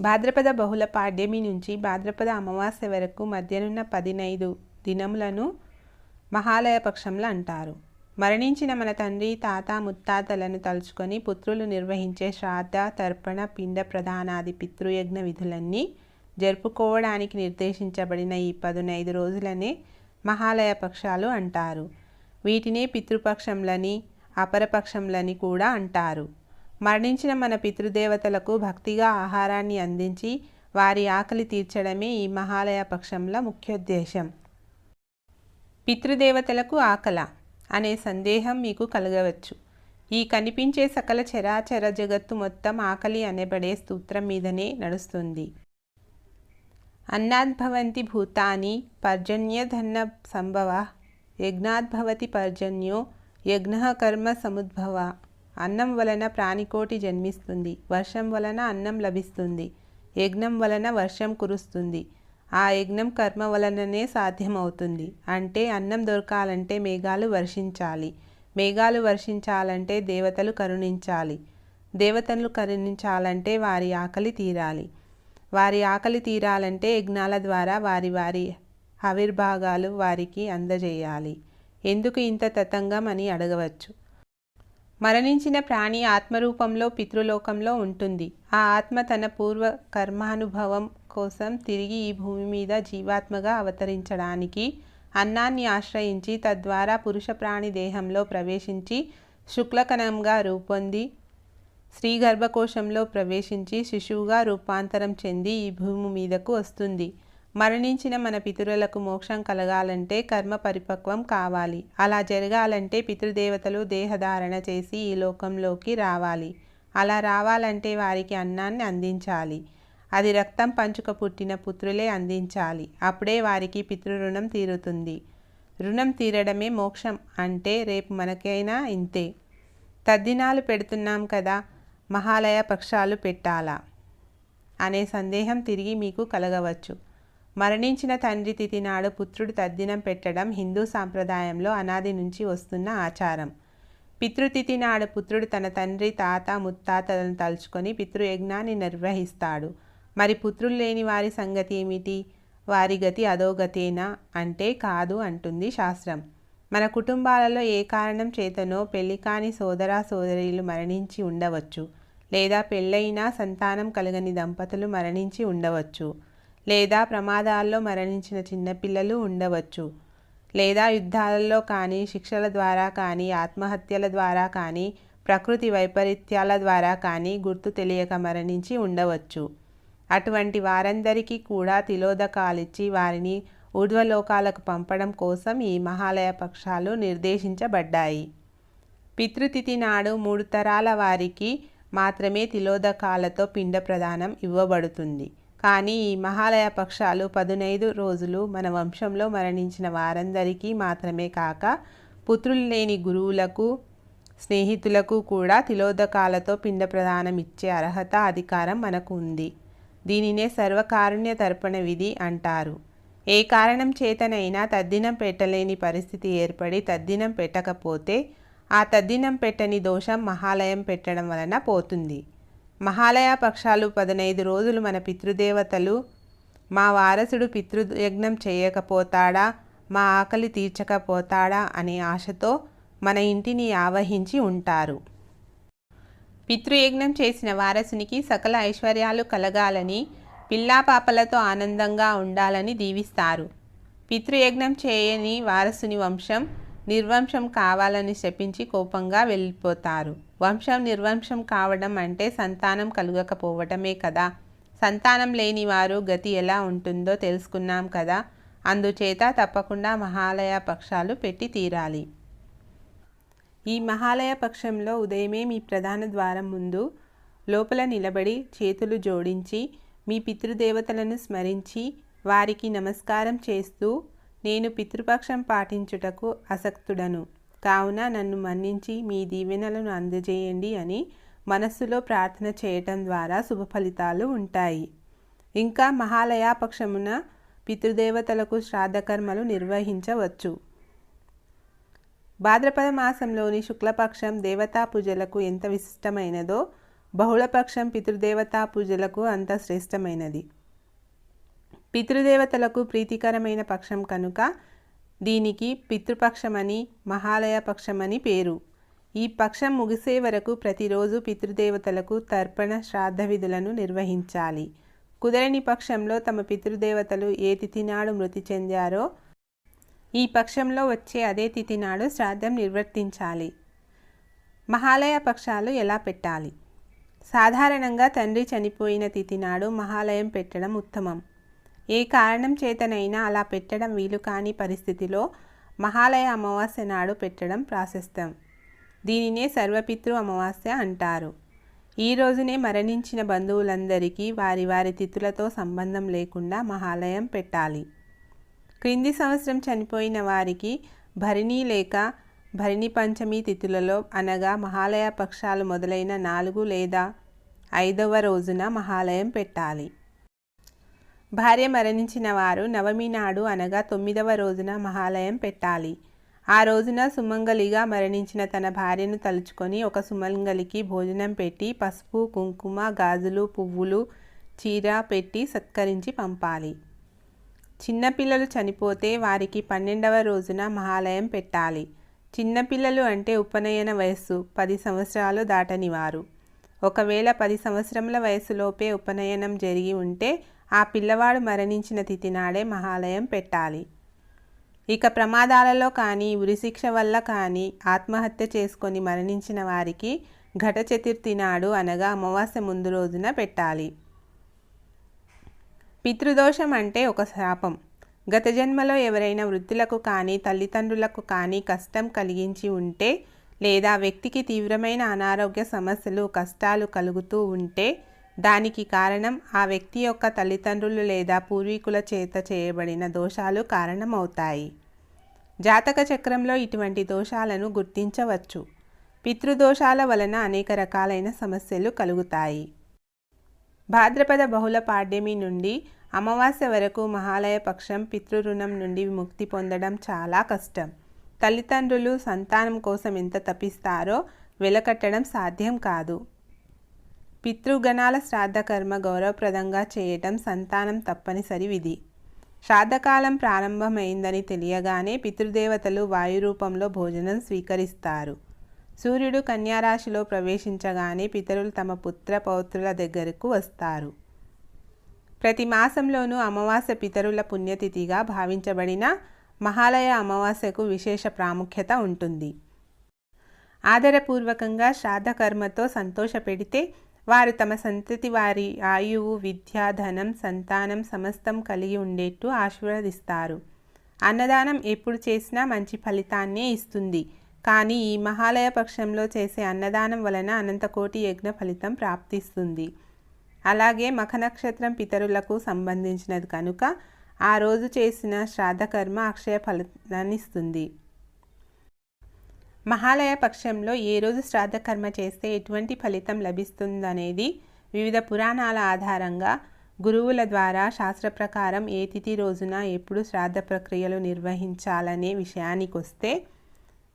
భాద్రపద బహుళ పాడ్యమి నుంచి భాద్రపద అమావాస్య వరకు మధ్యనున్న పదినైదు దినములను మహాలయ పక్షంలో అంటారు. మరణించిన మన తండ్రి తాత ముత్తాతలను తలుచుకొని పుత్రులు నిర్వహించే శ్రాద్ధ తర్పణ పిండ ప్రధానాది పితృయజ్ఞ విధులన్నీ జరుపుకోవడానికి నిర్దేశించబడిన ఈ పదునైదు రోజులనే మహాలయ పక్షాలు అంటారు. వీటినే పితృపక్షంలని అపరపక్షంలని కూడా అంటారు. మరణించిన మన పితృదేవతలకు భక్తిగా ఆహారాన్ని అందించి వారి ఆకలి తీర్చడమే ఈ మహాలయ పక్షంలో ముఖ్యోద్దేశం పితృదేవతలకు ఆకల అనే సందేహం మీకు కలగవచ్చు. ఈ కనిపించే సకల చరాచర జగత్తు మొత్తం ఆకలి అనబడే స్తోత్రం మీదనే నడుస్తుంది. అన్నాద్భవంతి భూతాని పర్జన్యధన్న సంభవ యజ్ఞాద్భవతి పర్జన్యో యజ్ఞ కర్మ సముద్భవ అన్నం వలన ప్రాణికోటి జన్మిస్తుంది. వర్షం వలన అన్నం లభిస్తుంది. యజ్ఞం వలన వర్షం కురుస్తుంది. ఆ యజ్ఞం కర్మ వలననే సాధ్యమవుతుంది. అంటే అన్నం దొరకాలంటే మేఘాలు వర్షించాలి. మేఘాలు వర్షించాలంటే దేవతలు కరుణించాలి. దేవతలు కరుణించాలంటే వారి ఆకలి తీరాలి. వారి ఆకలి తీరాలంటే యజ్ఞాల ద్వారా వారి వారి ఆవిర్భాగాలు వారికి అందజేయాలి. ఎందుకు ఇంత తతంగం అని అడగవచ్చు. మరణించిన ప్రాణి ఆత్మరూపంలో పితృలోకంలో ఉంటుంది. ఆ ఆత్మ తన పూర్వ కర్మానుభవం కోసం తిరిగి ఈ భూమి మీద జీవాత్మగా అవతరించడానికి అన్నాన్ని ఆశ్రయించి తద్వారా పురుష ప్రాణి దేహంలో ప్రవేశించి శుక్లకణంగా రూపొంది స్త్రీ గర్భకోశంలో ప్రవేశించి శిశువుగా రూపాంతరం చెంది ఈ భూమి మీదకు వస్తుంది. మరణించిన మన పితరులకు మోక్షం కలగాలంటే కర్మ పరిపక్వం కావాలి. అలా జరగాలంటే పితృదేవతలు దేహధారణ చేసి ఈ లోకంలోకి రావాలి. అలా రావాలంటే వారికి అన్నాన్ని అందించాలి. అది రక్తం పంచుక పుట్టిన పుత్రులే అందించాలి. అప్పుడే వారికి పితృరుణం తీరుతుంది. రుణం తీరడమే మోక్షం అంటే రేపు మనకైనా ఇంతే. తద్దినాలు పెడుతున్నాం కదా మహాలయ పక్షాలు పెట్టాలా? అనే సందేహం తిరిగి మీకు కలగవచ్చు. మరణించిన తండ్రి తిథి నాడు పుత్రుడు తద్దినం పెట్టడం హిందూ సాంప్రదాయంలో అనాది నుంచి వస్తున్న ఆచారం. పితృతిథి నాడు పుత్రుడు తన తండ్రి తాత ముత్తాతలను తలుచుకొని పితృయజ్ఞాన్ని నిర్వహిస్తాడు. మరి పుత్రులు లేని వారి సంగతి ఏమిటి? వారి గతి అధోగతేనా? అంటే కాదు అంటుంది శాస్త్రం. మన కుటుంబాలలో ఏ కారణం చేతనో పెళ్ళి కాని సోదర సోదరీలు మరణించి ఉండవచ్చు. లేదా పెళ్ళైనా సంతానం కలగని దంపతులు మరణించి ఉండవచ్చు. లేదా ప్రమాదాల్లో మరణించిన చిన్నపిల్లలు ఉండవచ్చు. లేదా యుద్ధాలలో కానీ శిక్షల ద్వారా కానీ ఆత్మహత్యల ద్వారా కానీ ప్రకృతి వైపరీత్యాల ద్వారా కానీ గుర్తు తెలియక మరణించి ఉండవచ్చు. అటువంటి వారందరికీ కూడా తిలోదకాలిచ్చి వారిని ఊర్ధ్వలోకాలకు పంపడం కోసం ఈ మహాలయ పక్షాలు నిర్దేశించబడ్డాయి. పితృతిథి నాడు మూడు తరాల వారికి మాత్రమే తిలోదకాలతో పిండ ప్రదానం ఇవ్వబడుతుంది. కానీ ఈ మహాలయ పక్షాలు పదునైదు రోజులు మన వంశంలో మరణించిన వారందరికీ మాత్రమే కాక పుత్రులు లేని గురువులకు స్నేహితులకు కూడా తిలోదకాలతో పిండ ప్రదానం ఇచ్చే అర్హత అధికారం మనకు ఉంది. దీనినే సర్వకారుణ్య తర్పణ విధి అంటారు. ఏ కారణం చేతనైనా తద్దినం పెట్టలేని పరిస్థితి ఏర్పడి తద్దినం పెట్టకపోతే ఆ తద్దినం పెట్టని దోషం మహాలయం పెట్టడం వలన పోతుంది. మహాలయ పక్షాలు పదనైదు రోజులు మన పితృదేవతలు. మా వారసుడు పితృయజ్ఞం చేయకపోతాడా? మా ఆకలి తీర్చకపోతాడా? అనే ఆశతో మన ఇంటిని ఆవహించి ఉంటారు. పితృయజ్ఞం చేసిన వారసునికి సకల ఐశ్వర్యాలు కలగాలని పిల్లాపాపలతో ఆనందంగా ఉండాలని దీవిస్తారు. పితృయజ్ఞం చేయని వారసుని వంశం నిర్వంశం కావాలని శపించి కోపంగా వెళ్ళిపోతారు. వంశం నిర్వంశం కావడం అంటే సంతానం కలుగకపోవటమే కదా. సంతానం లేని వారు గతి ఎలా ఉంటుందో తెలుసుకున్నాం కదా. అందుచేత తప్పకుండా మహాలయ పక్షాలు పెట్టి తీరాలి. ఈ మహాలయ పక్షంలో ఉదయమే మీ ప్రధాన ద్వారం ముందు లోపల నిలబడి చేతులు జోడించి మీ పితృదేవతలను స్మరించి వారికి నమస్కారం చేస్తూ నేను పితృపక్షం పాటించుటకు అసక్తుడను. కావున నన్ను మన్నించి మీ దీవెనలను అందజేయండి అని మనస్సులో ప్రార్థన చేయటం ద్వారా శుభ ఫలితాలు ఉంటాయి. ఇంకా మహాలయాపక్షమున పితృదేవతలకు శ్రాద్ధకర్మలు నిర్వహించవచ్చు. భాద్రపద మాసంలోని శుక్లపక్షం దేవతా పూజలకు ఎంత విశిష్టమైనదో బహుళపక్షం పితృదేవతా పూజలకు అంత శ్రేష్టమైనది. పితృదేవతలకు ప్రీతికరమైన పక్షం కనుక దీనికి పితృపక్షమని మహాలయ పక్షమని పేరు. ఈ పక్షం ముగిసే వరకు ప్రతిరోజు పితృదేవతలకు తర్పణ శ్రాద్ధ విధులను నిర్వహించాలి. కుదరని పక్షంలో తమ పితృదేవతలు ఏ తిథి నాడు మృతి చెందారో ఈ పక్షంలో వచ్చే అదే తిథి నాడు శ్రాద్ధం నిర్వర్తించాలి. మహాలయ పక్షాలు ఎలా పెట్టాలి? సాధారణంగా తండ్రి చనిపోయిన తిథి నాడు మహాలయం పెట్టడం ఉత్తమం. ఏ కారణం చేతనైనా అలా పెట్టడం వీలు కాని పరిస్థితిలో మహాలయ అమావాస్య నాడు పెట్టడం ప్రాశస్తం దీనినే సర్వపితృ అమావాస్య అంటారు. ఈ రోజునే మరణించిన బంధువులందరికీ వారి వారి తిథులతో సంబంధం లేకుండా మహాలయం పెట్టాలి. క్రింది సంవత్సరం చనిపోయిన వారికి భరిణి లేక భరిణి పంచమి తిథులలో అనగా మహాలయ పక్షాలు మొదలైన నాలుగు లేదా ఐదవ రోజున మహాలయం పెట్టాలి. భార్య మరణించిన వారు నవమి నాడు అనగా తొమ్మిదవ రోజున మహాలయం పెట్టాలి. ఆ రోజున సుమంగలిగా మరణించిన తన భార్యను తలుచుకొని ఒక సుమంగలికి భోజనం పెట్టి పసుపు కుంకుమ గాజులు పువ్వులు చీర పెట్టి సత్కరించి పంపాలి. చిన్నపిల్లలు చనిపోతే వారికి పన్నెండవ రోజున మహాలయం పెట్టాలి. చిన్నపిల్లలు అంటే ఉపనయన వయస్సు పది సంవత్సరాలు దాటని వారు ఒకవేళ పది సంవత్సరముల వయసులోపే ఉపనయనం జరిగి ఉంటే ఆ పిల్లవాడు మరణించిన తిథినాడే మహాలయం పెట్టాలి. ఇక ప్రమాదాలలో కానీ ఉరిశిక్ష వల్ల కానీ ఆత్మహత్య చేసుకొని మరణించిన వారికి ఘట చతుర్థి నాడు అనగా అమావాస్య ముందు రోజున పెట్టాలి. పితృదోషం అంటే ఒక శాపం. గత జన్మలో ఎవరైనా వృద్ధులకు కానీ తల్లిదండ్రులకు కానీ కష్టం కలిగించి ఉంటే లేదా వ్యక్తికి తీవ్రమైన అనారోగ్య సమస్యలు కష్టాలు కలుగుతూ ఉంటే దానికి కారణం ఆ వ్యక్తి యొక్క తల్లిదండ్రులు లేదా పూర్వీకుల చేత చేయబడిన దోషాలు కారణమవుతాయి. జాతక చక్రంలో ఇటువంటి దోషాలను గుర్తించవచ్చు. పితృదోషాల వలన అనేక రకాలైన సమస్యలు కలుగుతాయి. భాద్రపద బహుళ పాడ్యమి నుండి అమావాస్య వరకు మహాలయ పక్షం పితృరుణం నుండి విముక్తి పొందడం చాలా కష్టం. తల్లిదండ్రులు సంతానం కోసం ఎంత తప్పిస్తారో వెలకట్టడం సాధ్యం కాదు. పితృగణాల శ్రాద్ధకర్మ గౌరవప్రదంగా చేయటం సంతానం తప్పనిసరి విధి. శ్రాద్ధకాలం ప్రారంభమైందని తెలియగానే పితృదేవతలు వాయు రూపంలో భోజనం స్వీకరిస్తారు. సూర్యుడు కన్యారాశిలో ప్రవేశించగానే పితరులు తమ పుత్ర పౌత్రుల దగ్గరకు వస్తారు. ప్రతి మాసంలోనూ అమావాస్య పితరుల పుణ్యతిథిగా భావించబడిన మహాలయ అమావాస్యకు విశేష ప్రాముఖ్యత ఉంటుంది. ఆదరపూర్వకంగా శ్రాద్ధకర్మతో సంతోషపెడితే వారు తమ సంతతి వారి ఆయువు విద్య ధనం సంతానం సమస్తం కలిగి ఉండేట్టు ఆశీర్వదిస్తారు. అన్నదానం ఎప్పుడు చేసినా మంచి ఫలితాన్నే ఇస్తుంది. కానీ ఈ మహాలయ పక్షంలో చేసే అన్నదానం వలన అనంతకోటి యజ్ఞ ఫలితం ప్రాప్తిస్తుంది. అలాగే మఖ నక్షత్రం పితరులకు సంబంధించినది కనుక ఆ రోజు చేసిన శ్రాద్ధకర్మ అక్షయ ఫలితాన్నిస్తుంది మహాలయ పక్షంలో ఏ రోజు శ్రాద్ధకర్మ చేస్తే ఎటువంటి ఫలితం లభిస్తుందనేది వివిధ పురాణాల ఆధారంగా గురువుల ద్వారా శాస్త్ర ప్రకారం ఏ తిథి రోజున ఎప్పుడు శ్రాద్ధ ప్రక్రియలు నిర్వహించాలనే విషయానికొస్తే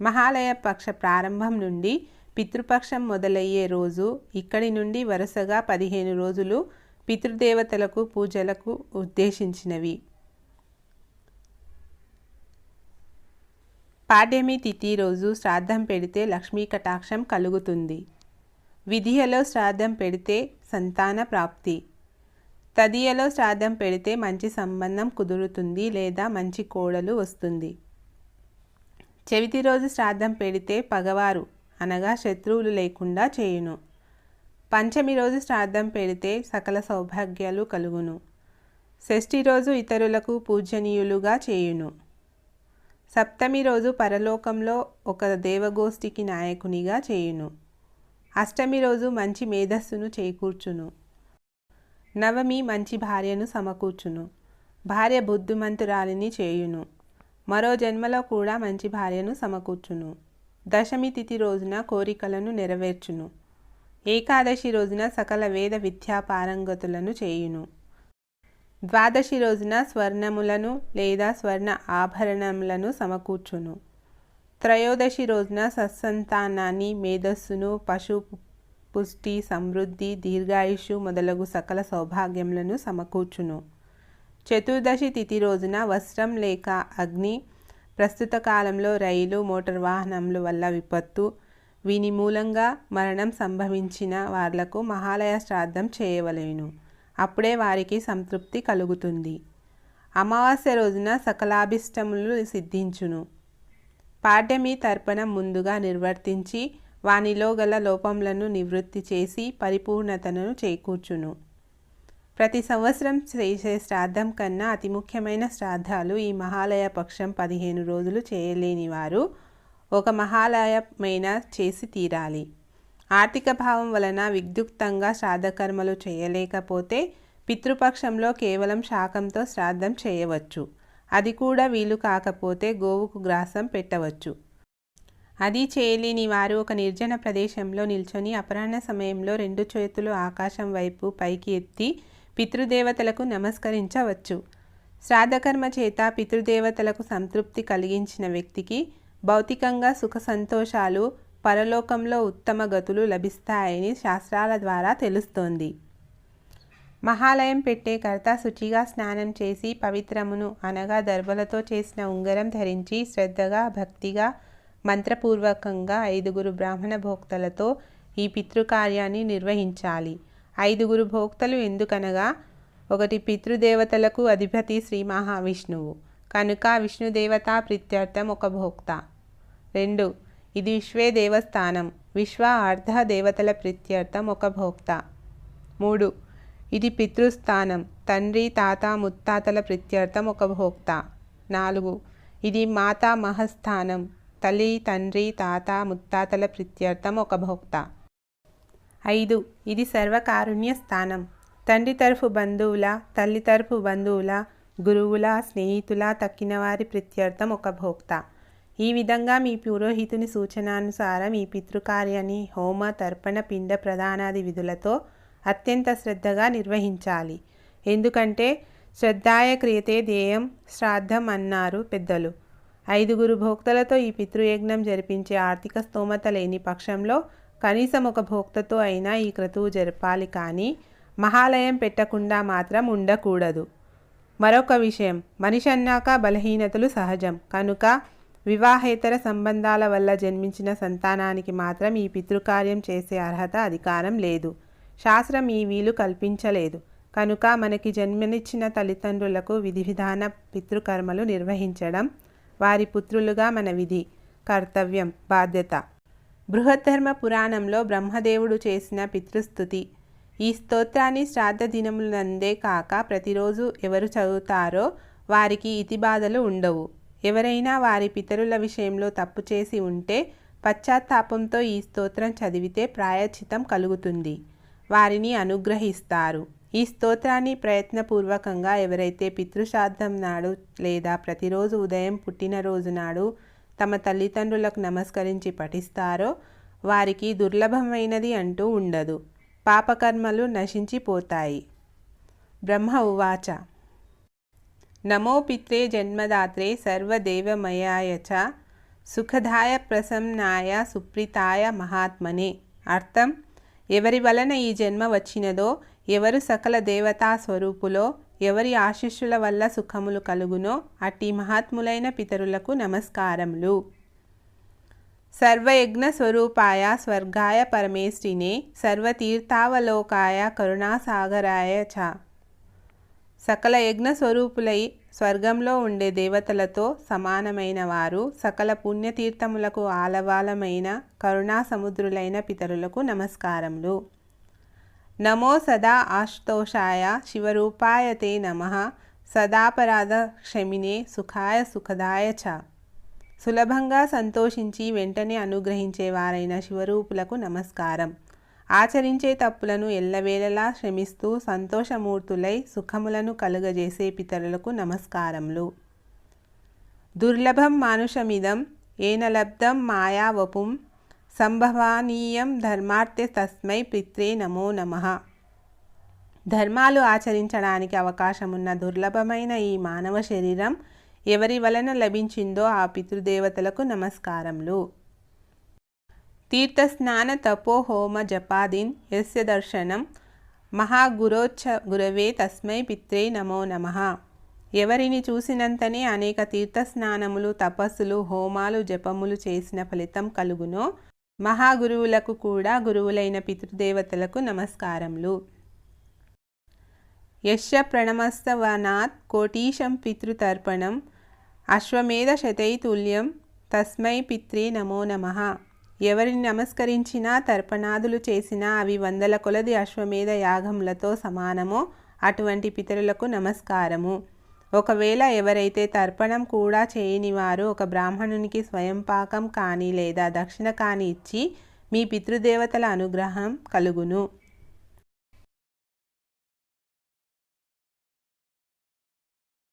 మహాలయ పక్ష ప్రారంభం నుండి పితృపక్షం మొదలయ్యే రోజు ఇక్కడి నుండి వరుసగా పదిహేను రోజులు పితృదేవతలకు పూజలకు ఉద్దేశించినవి. పాడ్యమి తిథి రోజు శ్రాద్ధం పెడితే లక్ష్మీ కటాక్షం కలుగుతుంది. విధియలో శ్రాద్ధం పెడితే సంతాన ప్రాప్తి. తదియలో శ్రాద్ధం పెడితే మంచి సంబంధం కుదురుతుంది లేదా మంచి కోడలు వస్తుంది. చెవితి రోజు శ్రాద్ధం పెడితే పగవారు అనగా శత్రువులు లేకుండా చేయును. పంచమి రోజు శ్రాద్ధం పెడితే సకల సౌభాగ్యాలు కలుగును. షష్ఠి రోజు ఇతరులకు పూజనీయులుగా చేయును. సప్తమి రోజు పరలోకంలో ఒక దేవగోష్ఠికి నాయకునిగా చేయును. అష్టమి రోజు మంచి మేధస్సును చేకూర్చును. నవమి మంచి భార్యను సమకూర్చును. భార్య బుద్ధిమంతురాలిని చేయును. మరో జన్మలో కూడా మంచి భార్యను సమకూర్చును. దశమి తిథి రోజున కోరికలను నెరవేర్చును. ఏకాదశి రోజున సకల వేద విద్యా పారంగతులను చేయును. ద్వాదశి రోజున స్వర్ణములను లేదా స్వర్ణ ఆభరణములను సమకూర్చును. త్రయోదశి రోజున సత్సంతానాన్ని మేధస్సును పశు పుష్టి సమృద్ధి దీర్ఘాయుషు మొదలగు సకల సౌభాగ్యములను సమకూర్చును. చతుర్దశి తిథి రోజున వస్త్రం లేక అగ్ని ప్రస్తుత కాలంలో రైలు మోటార్ వాహనముల వల్ల విపత్తు వీని మూలంగా మరణం సంభవించిన వార్లకు మహాలయ శ్రాద్ధం చేయవలేను. అప్పుడే వారికి సంతృప్తి కలుగుతుంది. అమావాస్య రోజున సకలాభిష్టములు సిద్ధించును. పాడ్యమి తర్పణం ముందుగా నిర్వర్తించి వానిలో గల లోపములను నివృత్తి చేసి పరిపూర్ణతను చేకూర్చును. ప్రతి సంవత్సరం చేసే శ్రాద్ధం కన్నా అతి ముఖ్యమైన శ్రాద్ధాలు ఈ మహాలయ పక్షం పదిహేను రోజులు చేయలేని వారు ఒక మహాలయమైన చేసి తీరాలి. ఆర్థిక భావం వలన విద్యుక్తంగా శ్రాద్ధకర్మలు చేయలేకపోతే పితృపక్షంలో కేవలం శాకంతో శ్రాద్ధం చేయవచ్చు. అది కూడా వీలు కాకపోతే గోవుకు గ్రాసం పెట్టవచ్చు. అది చేయలేని వారు ఒక నిర్జన ప్రదేశంలో నిల్చొని అపరాహ్న సమయంలో రెండు చేతులు ఆకాశం వైపు పైకి ఎత్తి పితృదేవతలకు నమస్కరించవచ్చు. శ్రాద్ధకర్మ చేత పితృదేవతలకు సంతృప్తి కలిగించిన వ్యక్తికి భౌతికంగా సుఖ సంతోషాలు పరలోకంలో ఉత్తమ గతులు లభిస్తాయని శాస్త్రాల ద్వారా తెలుస్తోంది. మహాలయం పెట్టే కర్త శుచిగా స్నానం చేసి పవిత్రమును అనగా దర్భలతో చేసిన ఉంగరం ధరించి శ్రద్ధగా భక్తిగా మంత్రపూర్వకంగా ఐదుగురు బ్రాహ్మణ భోక్తలతో ఈ పితృకార్యాన్ని నిర్వహించాలి. ఐదుగురు భోక్తలు ఎందుకనగా ఒకటి పితృదేవతలకు అధిపతి శ్రీ మహావిష్ణువు. కనుక విష్ణుదేవతా ప్రీత్యర్థం ఒక భోక్త. రెండు ఇది విశ్వే దేవస్థానం. విశ్వ అర్ధ దేవతల ప్రీత్యర్థం ఒక భోక్త. మూడు. ఇది పితృస్థానం. తండ్రి తాత ముత్తాతల ప్రీత్యర్థం ఒక భోక్త. నాలుగు. ఇది మాతా మహస్థానం. తల్లి తండ్రి తాత ముత్తాతల ప్రీత్యర్థం ఒక భోక్త. ఐదు. ఇది సర్వకారుణ్య స్థానం. తండ్రి తరఫు బంధువుల తల్లి తరఫు బంధువుల గురువుల స్నేహితుల తక్కిన వారి ప్రత్యర్థం ఒక భోక్త. ఈ విధంగా మీ పురోహితుని సూచనానుసారం ఈ పితృకార్యాన్ని హోమ తర్పణ పిండ ప్రధానాది విధులతో అత్యంత శ్రద్ధగా నిర్వహించాలి. ఎందుకంటే శ్రద్ధాయ క్రియతే ధ్యేయం శ్రాద్ధం అన్నారు పెద్దలు. ఐదుగురు భోక్తలతో ఈ పితృయజ్ఞం జరిపించే ఆర్థిక స్తోమత లేని పక్షంలో కనీసం ఒక భోక్తతో అయినా ఈ క్రతువు జరపాలి కానీ మహాలయం పెట్టకుండా మాత్రం ఉండకూడదు. మరొక విషయం మనిషి అన్నాక బలహీనతలు సహజం. కనుక వివాహేతర సంబంధాల వల్ల జన్మించిన సంతానానికి మాత్రం ఈ పితృకార్యం చేసే అర్హత అధికారం లేదు. శాస్త్రం ఈ వీలు కల్పించలేదు. కనుక మనకి జన్మనిచ్చిన తల్లిదండ్రులకు విధి విధాన పితృకర్మలు నిర్వహించడం వారి పుత్రులుగా మన విధి కర్తవ్యం బాధ్యత. బృహద్ధర్మ పురాణంలో బ్రహ్మదేవుడు చేసిన పితృస్థుతి. ఈ స్తోత్రాన్ని శ్రాద్ధ దినములందే కాక ప్రతిరోజు ఎవరు చదువుతారో వారికి ఇతిబాధలు ఉండవు. ఎవరైనా వారి పితరుల విషయంలో తప్పు చేసి ఉంటే పశ్చాత్తాపంతో ఈ స్తోత్రం చదివితే ప్రాయచితం కలుగుతుంది. వారిని అనుగ్రహిస్తారు. ఈ స్తోత్రాన్ని ప్రయత్నపూర్వకంగా ఎవరైతే పితృశ్రాద్ధం నాడు లేదా ప్రతిరోజు ఉదయం పుట్టినరోజు నాడు తమ తల్లిదండ్రులకు నమస్కరించి పఠిస్తారో వారికి దుర్లభమైనది అంటూ ఉండదు. పాపకర్మలు నశించిపోతాయి. బ్రహ్మ ఉవాచ నమో పిత్రే జన్మదాత్రే సర్వదేవమయాయ చ సుఖదాయ ప్రసన్నాయ సుప్రీతాయ మహాత్మనే. అర్థం? ఎవరి వలన ఈ జన్మ వచ్చినదో ఎవరు సకల దేవతా స్వరూపులో ఎవరి ఆశిష్యుల వల్ల సుఖములు కలుగునో అట్టి మహాత్ములైన పితరులకు నమస్కారములు. సర్వయజ్ఞ స్వరూపాయ స్వర్గాయ పరమేష్ఠినే సర్వతీర్థావలోకాయ కరుణాసాగరాయ చ. సకల యజ్ఞ స్వరూపులై స్వర్గంలో ఉండే దేవతలతో సమానమైన వారు సకల పుణ్యతీర్థములకు ఆలవాలమైన కరుణా సముద్రులైన పితరులకు నమస్కారములు. నమో సదా ఆశుతోషాయ శివరూపాయ తే నమ. సదాపరాధ క్షమినే సుఖాయ సుఖదాయ చ. సులభంగా సంతోషించి వెంటనే అనుగ్రహించేవారైన శివరూపులకు నమస్కారం. ఆచరించే తప్పులను ఎల్లవేళలా శ్రమిస్తూ సంతోషమూర్తులై సుఖములను కలుగజేసే పితరులకు నమస్కారములు. దుర్లభం మానుషమిదం ఏనలబ్ధం మాయావపుం సంభవానీయం ధర్మార్థ తస్మై పిత్రే నమో నమ. ధర్మాలు ఆచరించడానికి అవకాశమున్న దుర్లభమైన ఈ మానవ శరీరం ఎవరి వలన లభించిందో ఆ పితృదేవతలకు నమస్కారములు. తీర్థస్నాన తపోహోమ జపాదిన్ ఎస్య యస్య దర్శనం మహాగురోచ్చ గురవే తస్మై పిత్రే నమో నమః ఎవరిని చూసినంతనే అనేక తీర్థస్నానములు తపస్సులు హోమాలు జపములు చేసిన ఫలితం కలుగునో మహాగురువులకు కూడా గురువులైన పితృదేవతలకు నమస్కారములు. యశ ప్రణమస్తవనాత్ కోటీశం పితృతర్పణం అశ్వమేధ శతైతుల్యం తస్మై పిత్రే నమో నమః। ఎవరిని నమస్కరించినా తర్పణాదులు చేసినా అవి వందల కొలది అశ్వమేధ యాగములతో సమానమో? అటువంటి పితరులకు నమస్కారము. ఒకవేళ ఎవరైతే తర్పణం కూడా చేయని వారు ఒక బ్రాహ్మణునికి స్వయంపాకం కానీ లేదా దక్షిణ కానీ ఇచ్చి మీ పితృదేవతల అనుగ్రహం కలుగును.